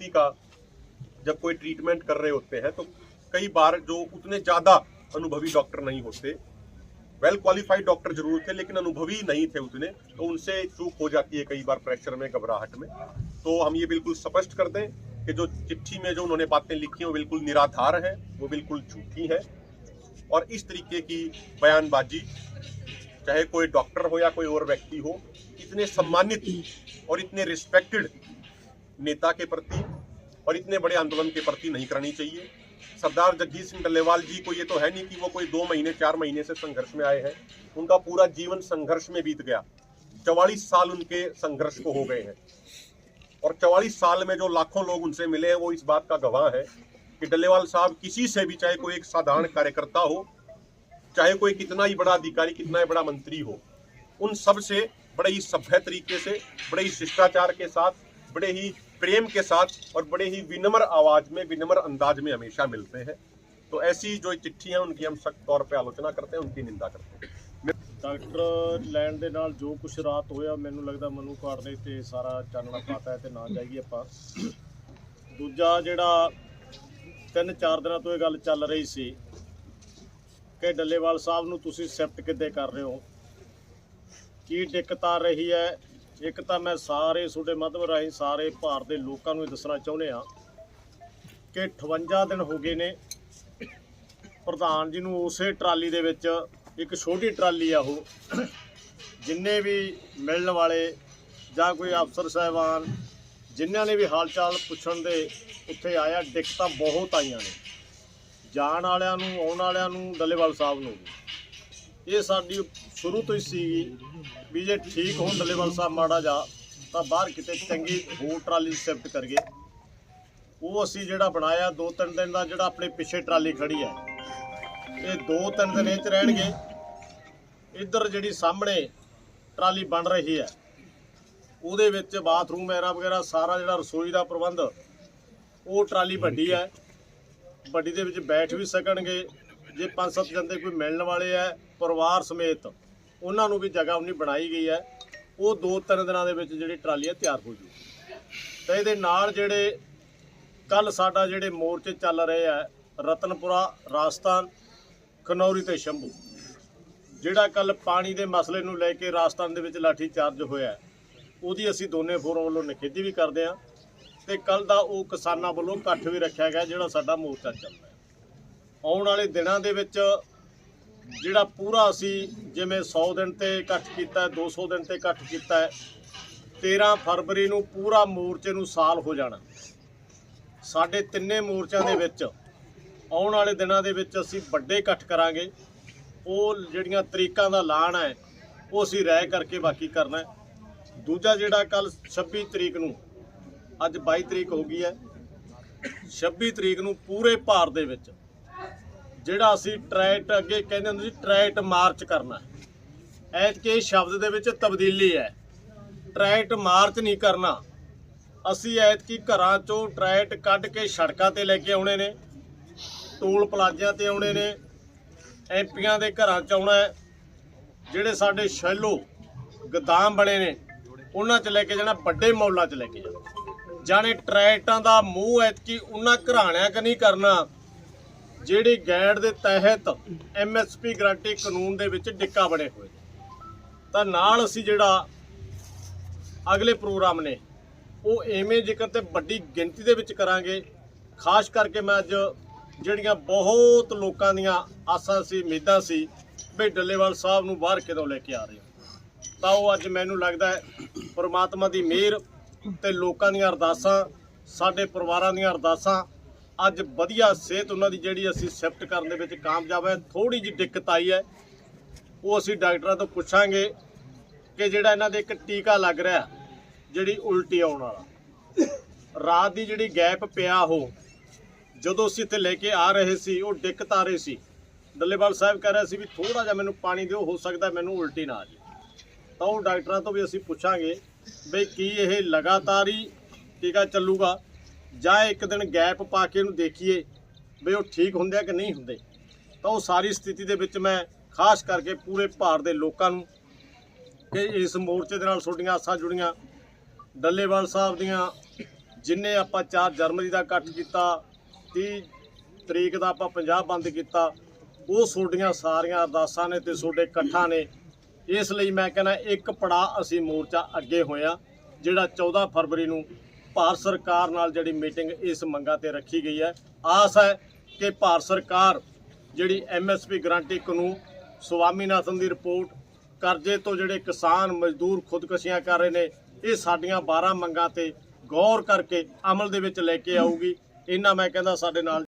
व्यक्ति का जब कोई ट्रीटमेंट कर रहे होते हैं तो कई बार जो उतने ज़्यादा अनुभवी डॉक्टर नहीं होते। वेल क्वालिफाइड डॉक्टर ज़रूर थे, लेकिन अनुभवी नहीं थे उतने तो उनसे चूक हो जाती है कई बार प्रेशर में, घबराहट में। तो हम ये बिल्कुल स्पष्ट कर दें कि जो चिट्ठी में जो उन्होंने बातें लिखी हैं, वो बिल्कुल निराधार है, वो बिल्कुल झूठी है। और इस तरीके की बयानबाजी, चाहे कोई डॉक्टर हो या कोई और व्यक्ति हो, इतने सम्मानित और इतने रिस्पेक्टेड नेता के प्रति और इतने बड़े आंदोलन के प्रति नहीं करनी चाहिए। सरदार जगजीत सिंह डल्लेवाल जी को ये तो है नहीं कि वो कोई दो महीने, चार महीने से संघर्ष में आए हैं। उनका पूरा जीवन संघर्ष में बीत गया। चवालीस साल उनके संघर्ष को हो गए हैं। और चवालीस साल में जो लाखों लोग उनसे मिले हैं, वो इस बात का गवाह है कि डल्लेवाल साहब किसी से भी, चाहे कोई एक साधारण कार्यकर्ता हो, चाहे कोई कितना ही बड़ा अधिकारी, कितना ही बड़ा मंत्री हो, उन सबसे बड़े ही सभ्य तरीके से, बड़े ही शिष्टाचार के साथ, बड़े ही प्रेम के साथ और बड़े ही विनम्र आवाज में विनम्र अंदाज में हमेशा मिलते हैं तो ऐसी जो चिट्ठी है उनकी हम सख्त तौर पे आलोचना करते हैं उनकी निंदा करते हैं ਡਾਕਟਰ ਲੈਣ ਦੇ ਨਾਲ ਜੋ ਕੁਝ ਰਾਤ ਹੋਇਆ ਮੈਨੂੰ ਲੱਗਦਾ ਮਨੂ ਕਾਰਡ ਦੇ ਤੇ ਸਾਰਾ ਚਾਨਣਾ ਪਾਤਾ ਹੈ ਤੇ ਨਾ ਜਾਈਏ ਆਪਾਂ ਦੂਜਾ ਜਿਹੜਾ ਤਿੰਨ ਚਾਰ ਦਿਨਾਂ ਤੋਂ ਇਹ ਗੱਲ ਚੱਲ ਰਹੀ ਸੀ ਕਿ ਡੱਲੇਵਾਲ ਸਾਹਿਬ ਨੂੰ ਤੁਸੀਂ ਸਿਫਟ ਕਿੱਦੇ ਕਰ ਰਹੇ ਹੋ ਕੀ ਦਿੱਕਤ ਆ ਰਹੀ ਹੈ ਇੱਕ ਤਾਂ ਮੈਂ ਸਾਰੇ ਤੁਹਾਡੇ ਮਾਧਵ ਰਾਹੀਂ ਸਾਰੇ ਭਾਰਤ ਦੇ ਲੋਕਾਂ ਨੂੰ ਇਹ ਦੱਸਣਾ ਚਾਹੁੰਦੇ ਆ ਕਿ 58 ਦਿਨ ਹੋ ਗਏ ਨੇ। ਪ੍ਰਧਾਨ ਜੀ ਨੂੰ ਉਸੇ ਟਰਾਲੀ ਦੇ ਵਿੱਚ ਇੱਕ ਛੋਟੀ ਟਰਾਲੀ ਆ ਉਹ। ਜਿੰਨੇ ਵੀ ਮਿਲਣ ਵਾਲੇ ਜਾਂ ਕੋਈ ਅਫਸਰ ਸਾਹਿਬਾਨ, ਜਿਨ੍ਹਾਂ ਨੇ ਵੀ ਹਾਲ ਚਾਲ ਪੁੱਛਣ ਦੇ ਉੱਥੇ ਆਇਆ ਦਿੱਕਤਾਂ ਬਹੁਤ ਆਈਆਂ ਨੇ। ਜਾਣ ਵਾਲਿਆਂ ਨੂੰ, ਆਉਣ ਵਾਲਿਆਂ ਨੂੰ, ਡੱਲੇਵਾਲ ਸਾਹਿਬ ਨੂੰ ਵੀ। ਇਹ ਸਾਡੀ ਸ਼ੁਰੂ ਤੋਂ ਹੀ ਸੀਗੀ ਵੀ ਜੇ ਠੀਕ ਹੋਣ ਡੱਲੇਵਾਲ ਸਾਹਿਬ ਮਾੜਾ ਜਾ, ਤਾਂ ਬਾਹਰ ਕਿਤੇ ਚੰਗੀ ਹੋਰ ਟਰਾਲੀ ਸ਼ਿਫਟ ਕਰੀਏ। ਉਹ ਅਸੀਂ ਜਿਹੜਾ ਬਣਾਇਆ, ਦੋ ਤਿੰਨ ਦਿਨ ਦਾ ਜਿਹੜਾ ਆਪਣੇ ਪਿੱਛੇ ਟਰਾਲੀ ਖੜੀ ਹੈ। ਇਹ ਦੋ ਤਿੰਨ ਦਿਨ ਇਹ ਚ ਰਹਿਣਗੇ। ਇੱਧਰ ਜਿਹੜੀ ਸਾਹਮਣੇ ਟਰਾਲੀ ਬਣ ਰਹੀ ਹੈ, ਉਹਦੇ ਵਿੱਚ ਬਾਥਰੂਮ ਵਗੈਰਾ ਵਗੈਰਾ ਸਾਰਾ ਜਿਹੜਾ ਰਸੋਈ ਦਾ ਪ੍ਰਬੰਧ, ਉਹ ਟਰਾਲੀ ਵੱਡੀ ਹੈ। ਵੱਡੀ ਦੇ ਵਿੱਚ ਬੈਠ ਵੀ ਸਕਣਗੇ। ਜੇ ਪੰਜ ਸੱਤ ਜੰਦੇ ਕੋਈ ਮਿਲਣ ਵਾਲੇ ਹੈ, ਪਰਿਵਾਰ ਸਮੇਤ ਉਹਨਾਂ ਨੂੰ ਵੀ ਜਗ੍ਹਾ ਉਨੀ ਬਣਾਈ ਗਈ ਹੈ। ਉਹ ਦੋ ਤਿੰਨ ਦਿਨਾਂ ਦੇ ਵਿੱਚ ਜਿਹੜੀ ਟਰਾਲੀ ਹੈ ਤਿਆਰ ਹੋ ਜੂ ਤੇ ਇਹਦੇ ਨਾਲ ਜਿਹੜੇ ਕੱਲ ਸਾਡਾ ਜਿਹੜੇ ਮੋਰਚੇ ਚੱਲ ਰਹੇ ਆ ਰਤਨਪੁਰਾ, ਰਾਜਸਥਾਨ, ਖਨੌਰੀ ਤੇ ਸ਼ੰਭੂ, ਜਿਹੜਾ ਕੱਲ ਪਾਣੀ ਦੇ ਮਸਲੇ ਨੂੰ ਲੈ ਕੇ ਰਾਜਸਥਾਨ ਦੇ ਵਿੱਚ ਲਾਠੀ ਚਾਰਜ ਹੋਇਆ ਉਹਦੀ ਅਸੀਂ ਦੋਨੇ ਫੋਰਮ ਵੱਲੋਂ ਨਿਖੇਧੀ ਵੀ ਕਰਦੇ ਹਾਂ। ਤੇ ਕੱਲ ਦਾ ਉਹ ਕਿਸਾਨਾਂ ਵੱਲੋਂ ਇਕੱਠ ਵੀ ਰੱਖਿਆ ਗਿਆ ਜਿਹੜਾ ਸਾਡਾ ਮੋਰਚਾ ਚੱਲਦਾ ਹੈ। ਆਉਣ ਵਾਲੇ ਦਿਨਾਂ ਦੇ ਵਿੱਚ ਜਿਹੜਾ ਪੂਰਾ ਅਸੀਂ ਜਿਵੇਂ 100 ਦਿਨ ਤੇ ਇਕੱਠ ਕੀਤਾ ਹੈ 200 ਦਿਨ ਤੇ ਇਕੱਠ ਕੀਤਾ ਹੈ 13 ਫਰਵਰੀ ਨੂੰ ਪੂਰਾ ਮੋਰਚੇ ਨੂੰ ਸਾਲ ਹੋ ਜਾਣਾ। ਸਾਡੇ ਤਿੰਨੇ ਮੋਰਚਿਆਂ ਦੇ ਵਿੱਚ ਆਉਣ ਵਾਲੇ ਦਿਨਾਂ ਦੇ ਵਿੱਚ ਅਸੀਂ ਵੱਡੇ ਇਕੱਠ ਕਰਾਂਗੇ। ਉਹ ਜਿਹੜੀਆਂ ਤਰੀਕਾਂ ਦਾ ਐਲਾਨ ਹੈ, ਉਹ ਅਸੀਂ ਰਾਏ ਕਰਕੇ ਬਾਕੀ ਕਰਨਾ ਦੂਜਾ ਜਿਹੜਾ ਕੱਲ 26 ਤਰੀਕ ਨੂੰ, ਅੱਜ 22 ਤਰੀਕ ਹੋ ਗਈ ਹੈ 26 ਤਰੀਕ ਨੂੰ ਪੂਰੇ ਭਾਰਤ ਦੇ ਵਿੱਚ ਜਿਹੜਾ ਅਸੀਂ ਟਰੈਟ ਅੱਗੇ ਕਹਿੰਦੇ ਹੁੰਦੇ ਸੀ, ਟਰੈਟ ਮਾਰਚ ਕਰਨਾ ਐਤਕੀ ਸ਼ਬਦ ਦੇ ਵਿੱਚ ਤਬਦੀਲੀ ਹੈ। ਟਰੈਟ ਮਾਰਚ ਨਹੀਂ ਕਰਨਾ। ਅਸੀਂ ਐਤਕੀ ਘਰਾਂ ਚੋਂ ਟਰੈਟ ਕੱਢ ਕੇ ਸੜਕਾਂ ਤੇ ਲੈ ਕੇ ਆਉਣੇ ਨੇ, ਟੋਲ ਪਲਾਜ਼ਿਆਂ ਤੇ ਆਉਣੇ ਨੇ, ਐਮਪੀਆਂ ਦੇ ਘਰਾਂ ਚ ਆਉਣਾ ਜਿਹੜੇ ਸਾਡੇ ਸ਼ੈਲੋ ਗਦਾਮ ਬਣੇ ਨੇ, ਉਹਨਾਂ ਚ ਲੈ ਕੇ ਜਾਣਾ, ਵੱਡੇ ਮੌਲਾਂ ਚ ਲੈ ਕੇ ਜਾਣਾ। ਜਾਣੇ ਟਰੈਟਾਂ ਦਾ ਮੂੰਹ ਐਤਕੀ ਉਹਨਾਂ ਘਰਾਣਿਆਂ ਕ ਨਹੀਂ ਕਰਨਾ। ਜਿਹੜੀ ਗੈਡ ਦੇ ਤਹਿਤ ਐਮਐਸਪੀ ਗਰੰਟੀ ਕਾਨੂੰਨ ਦੇ ਵਿੱਚ ਡਿੱਕਾ ਬਣੇ ਹੋਏ ਤਾਂ ਨਾਲ ਅਸੀਂ ਜਿਹੜਾ ਅਗਲੇ ਪ੍ਰੋਗਰਾਮ ਨੇ, ਉਹ ਐਵੇਂ ਜ਼ਿਕਰ ਤੇ ਵੱਡੀ ਗਿਣਤੀ ਦੇ ਵਿੱਚ ਕਰਾਂਗੇ, ਖਾਸ ਕਰਕੇ ਮੈਂ ਅੱਜ ਜਿਹੜੀਆਂ ਬਹੁਤ ਲੋਕਾਂ ਦੀਆਂ ਆਸਾਂ ਸੀ, ਉਮੀਦਾਂ ਸੀ ਵੀ ਡੱਲੇਵਾਲ ਸਾਹਿਬ ਨੂੰ ਬਾਹਰ ਕਿਦੋਂ ਲੈ ਕੇ ਆ ਰਹੇ ਹੋ। ਤਾਂ ਉਹ ਅੱਜ ਮੈਨੂੰ ਲੱਗਦਾ ਹੈ ਪ੍ਰਮਾਤਮਾ ਦੀ ਮਿਹਰ ਤੇ ਲੋਕਾਂ ਦੀਆਂ ਅਰਦਾਸਾਂ, ਸਾਡੇ ਪਰਿਵਾਰਾਂ ਦੀਆਂ ਅਰਦਾਸਾਂ ਅੱਜ ਵਧੀਆ ਸਿਹਤ ਉਹਨਾਂ ਦੀ ਜਿਹੜੀ ਅਸੀਂ ਸ਼ਿਫਟ ਕਰਨ ਦੇ ਵਿੱਚ ਕਾਮਯਾਬ ਹੈ ਥੋੜੀ ਜਿਹੀ ਦਿੱਕਤ ਆਈ ਹੈ। ਉਹ ਅਸੀਂ ਡਾਕਟਰਾਂ ਤੋਂ ਪੁੱਛਾਂਗੇ ਕਿ ਜਿਹੜਾ ਇਹਨਾਂ ਦੇ ਇੱਕ ਟੀਕਾ ਲੱਗ ਰਿਹਾ, ਜਿਹੜੀ ਉਲਟੀ ਆਉਣ ਵਾਲਾ। ਰਾਤ ਦੀ ਜਿਹੜੀ ਗੈਪ ਪਿਆ ਉਹ, ਜਦੋਂ ਅਸੀਂ ਇੱਥੇ ਲੈ ਕੇ ਆ ਰਹੇ ਸੀ, ਉਹ ਦਿੱਕਤ ਆ ਰਹੀ ਸੀ। ਡੱਲੇਵਾਲ ਸਾਹਿਬ ਕਹਿ ਰਿਹਾ ਸੀ ਵੀ ਥੋੜਾ ਜਿਹਾ ਮੈਨੂੰ ਪਾਣੀ ਦਿਓ, ਹੋ ਸਕਦਾ ਮੈਨੂੰ ਉਲਟੀ ਨਾ ਆ ਜਾਵੇ। ਤਾਂ ਉਹ ਡਾਕਟਰਾਂ ਤੋਂ ਵੀ ਅਸੀਂ ਪੁੱਛਾਂਗੇ ਬਈ ਕੀ ਇਹ ਲਗਾਤਾਰ ਹੀ ਟੀਕਾ ਚੱਲੂਗਾ। ਜਾਂ ਇੱਕ ਦਿਨ ਗੈਪ ਪਾ ਕੇ ਇਹਨੂੰ ਦੇਖੀਏ ਵੀ ਉਹ ਠੀਕ ਹੁੰਦੇ ਆ ਕਿ ਨਹੀਂ ਹੁੰਦੇ, ਤਾਂ ਉਹ ਸਾਰੀ ਸਥਿਤੀ ਦੇ ਵਿੱਚ ਮੈਂ ਖਾਸ ਕਰਕੇ ਪੂਰੇ ਭਾਰਤ ਦੇ ਲੋਕਾਂ ਨੂੰ ਕਿ ਇਸ ਮੋਰਚੇ ਦੇ ਨਾਲ ਤੁਹਾਡੀਆਂ ਆਸਾਂ ਜੁੜੀਆਂ। ਡੱਲੇਵਾਲ ਸਾਹਿਬ ਦੀਆਂ ਜਿੰਨੇ ਆਪਾਂ 4 ਜਨਵਰੀ ਦਾ ਇਕੱਠ ਕੀਤਾ 30 ਤਰੀਕ ਦਾ ਆਪਾਂ ਪੰਜਾਬ ਬੰਦ ਕੀਤਾ, ਉਹ ਤੁਹਾਡੀਆਂ ਸਾਰੀਆਂ ਅਰਦਾਸਾਂ ਨੇ ਤੇ ਤੁਹਾਡੇ ਇਕੱਠਾਂ ਨੇ। ਇਸ ਲਈ ਮੈਂ ਕਹਿੰਦਾ ਇੱਕ ਪੜਾ ਅਸੀਂ ਮੋਰਚਾ ਅੱਗੇ ਹੋਇਆ, ਜਿਹੜਾ 14 ਫਰਵਰੀ ਨੂੰ ਭਾਰਤ ਸਰਕਾਰ ਨਾਲ ਜਿਹੜੀ ਮੀਟਿੰਗ ਇਸ ਮੰਗਾਂ ਤੇ ਰੱਖੀ ਗਈ ਹੈ। ਆਸ ਹੈ ਕਿ ਭਾਰਤ ਸਰਕਾਰ ਜਿਹੜੀ ਐਮਐਸਪੀ ਗਰੰਟੀ ਕਾਨੂੰਨ, ਸੁਵਾਮੀਨਾਥਨ ਦੀ ਰਿਪੋਰਟ, ਕਰਜ਼ੇ ਤੋਂ ਜਿਹੜੇ ਕਿਸਾਨ ਮਜ਼ਦੂਰ ਖੁਦਕੁਸ਼ੀਆਂ ਕਰ ਰਹੇ ਨੇ, ਇਹ ਸਾਡੀਆਂ 12 ਮੰਗਾਂ ਤੇ ਗੌਰ ਕਰਕੇ ਅਮਲ ਦੇ ਵਿੱਚ ਲੈ ਕੇ ਆਊਗੀ। ਇਹਨਾਂ ਮੈਂ ਕਹਿੰਦਾ ਸਾਡੇ ਨਾਲ